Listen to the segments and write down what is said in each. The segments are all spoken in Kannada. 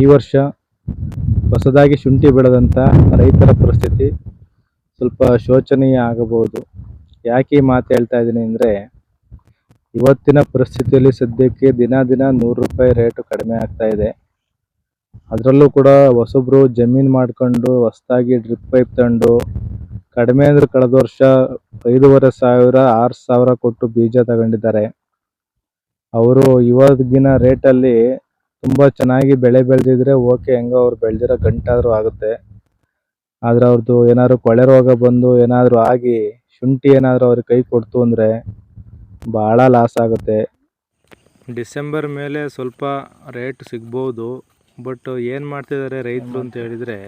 ಈ ವರ್ಷ ಹೊಸದಾಗಿ ಶುಂಠಿ ಬೆಳೆದಂಥ ರೈತರ ಪರಿಸ್ಥಿತಿ ಸ್ವಲ್ಪ ಶೋಚನೀಯ ಆಗಬಹುದು. ಯಾಕೆ ಮಾತು ಹೇಳ್ತಾ ಇದ್ದೀನಿ ಅಂದರೆ, ಇವತ್ತಿನ ಪರಿಸ್ಥಿತಿಯಲ್ಲಿ ಸದ್ಯಕ್ಕೆ ದಿನ ದಿನ ನೂರು ರೂಪಾಯಿ ರೇಟು ಕಡಿಮೆ ಆಗ್ತಾ ಇದೆ. ಅದರಲ್ಲೂ ಕೂಡ ಹೊಸಬ್ರು ಜಮೀನು ಮಾಡ್ಕೊಂಡು ಹೊಸದಾಗಿ ಡ್ರಿಪ್ ಪೈಪ್ ತಂದು ಕಡಿಮೆ ಅಂದರೆ ಕಳೆದ ವರ್ಷ ಐದೂವರೆ ಸಾವಿರ, ಆರು ಸಾವಿರ ಕೊಟ್ಟು ಬೀಜ ತಗೊಂಡಿದ್ದಾರೆ. ಅವರು ಇವಾಗಿನ ರೇಟಲ್ಲಿ ತುಂಬ ಚೆನ್ನಾಗಿ ಬೆಳೆ ಬೆಳೆದಿದ್ರೆ ಓಕೆ, ಹೆಂಗೋ ಅವ್ರು ಬೆಳೆದಿರೋ ಗಂಟಾದರೂ ಆಗುತ್ತೆ. ಆದ್ರೆ ಅವ್ರದ್ದು ಏನಾದ್ರು ಕೊಳೆ ರೋಗ ಬಂದು ಏನಾದರೂ ಆಗಿ ಶುಂಠಿ ಏನಾದರೂ ಅವ್ರಿಗೆ ಕೈ ಕೊಡ್ತು ಅಂದರೆ ಭಾಳ ಲಾಸ್ ಆಗುತ್ತೆ. ಡಿಸೆಂಬರ್ ಮೇಲೆ ಸ್ವಲ್ಪ ರೇಟ್ ಸಿಗ್ಬೋದು ಬಟ್ ಏನು ಮಾಡ್ತಿದ್ದಾರೆ ರೈತರು ಅಂತ ಹೇಳಿದರೆ,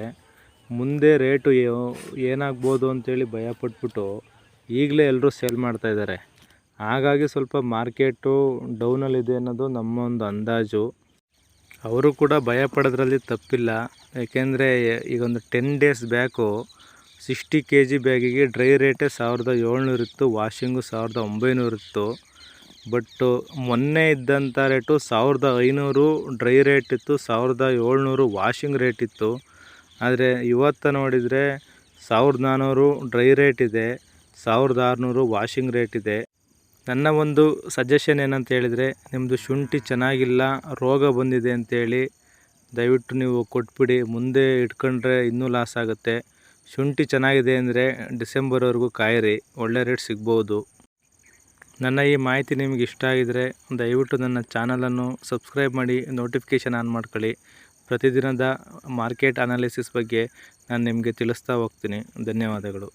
ಮುಂದೆ ರೇಟು ಏನಾಗ್ಬೋದು ಅಂತೇಳಿ ಭಯ ಪಟ್ಬಿಟ್ಟು ಈಗಲೇ ಎಲ್ಲರೂ ಸೇಲ್ ಮಾಡ್ತಾ ಇದ್ದಾರೆ ಹಾಗಾಗಿ ಸ್ವಲ್ಪ ಮಾರ್ಕೆಟು ಡೌನಲ್ಲಿದೆ ಅನ್ನೋದು ನಮ್ಮ ಒಂದು ಅಂದಾಜು. ಅವರು ಕೂಡ ಭಯ ಪಡೋದ್ರಲ್ಲಿ ತಪ್ಪಿಲ್ಲ. ಯಾಕೆಂದರೆ ಈಗ ಒಂದು ten days back sixty K G ಬ್ಯಾಗಿಗೆ dry ರೇಟೇ ಸಾವಿರದ ಏಳ್ನೂರಿತ್ತು ವಾಷಿಂಗು ಸಾವಿರದ ಒಂಬೈನೂರಿತ್ತು ಬಟ್ಟು ಮೊನ್ನೆ ಇದ್ದಂಥ ರೇಟು ಸಾವಿರದ ಐನೂರು ಡ್ರೈ ರೇಟ್ ಇತ್ತು, ಸಾವಿರದ ಏಳ್ನೂರು ವಾಷಿಂಗ್ ರೇಟ್ ಇತ್ತು. ಆದರೆ ಇವತ್ತು ನೋಡಿದರೆ ಸಾವಿರದ ನಾನ್ನೂರು ಡ್ರೈ ರೇಟ್ ಇದೆ, ಸಾವಿರದ ಆರುನೂರು ವಾಷಿಂಗ್ ರೇಟ್ ಇದೆ. ನನ್ನ ಒಂದು ಸಜೆಷನ್ ಏನಂತ ಹೇಳಿದರೆ ನಿಮ್ಮದು ಶುಂಠಿ ಚೆನ್ನಾಗಿಲ್ಲ, ರೋಗ ಬಂದಿದೆ ಅಂತೇಳಿ ದಯವಿಟ್ಟು ನೀವು ಕೊಟ್ಬಿಡಿ. ಮುಂದೆ ಇಟ್ಕೊಂಡ್ರೆ ಇನ್ನೂ ಲಾಸ್ ಆಗುತ್ತೆ. ಶುಂಠಿ ಚೆನ್ನಾಗಿದೆ ಅಂದರೆ ಡಿಸೆಂಬರ್ವರೆಗೂ ಕಾಯಿರಿ. ಒಳ್ಳೆ ರೇಟ್ ಸಿಗ್ಬೋದು. ನನ್ನ ಈ ಮಾಹಿತಿ ನಿಮಗೆ ಇಷ್ಟ ಆಗಿದರೆ ದಯವಿಟ್ಟು ನನ್ನ ಚಾನಲನ್ನು ಸಬ್ಸ್ಕ್ರೈಬ್ ಮಾಡಿ ನೋಟಿಫಿಕೇಷನ್ ಆನ್ ಮಾಡ್ಕೊಳ್ಳಿ. ಪ್ರತಿದಿನದ ಮಾರ್ಕೆಟ್ ಅನಾಲಿಸಿಸ್ ಬಗ್ಗೆ ನಾನು ನಿಮಗೆ ತಿಳಿಸ್ತಾ ಹೋಗ್ತೀನಿ. ಧನ್ಯವಾದಗಳು.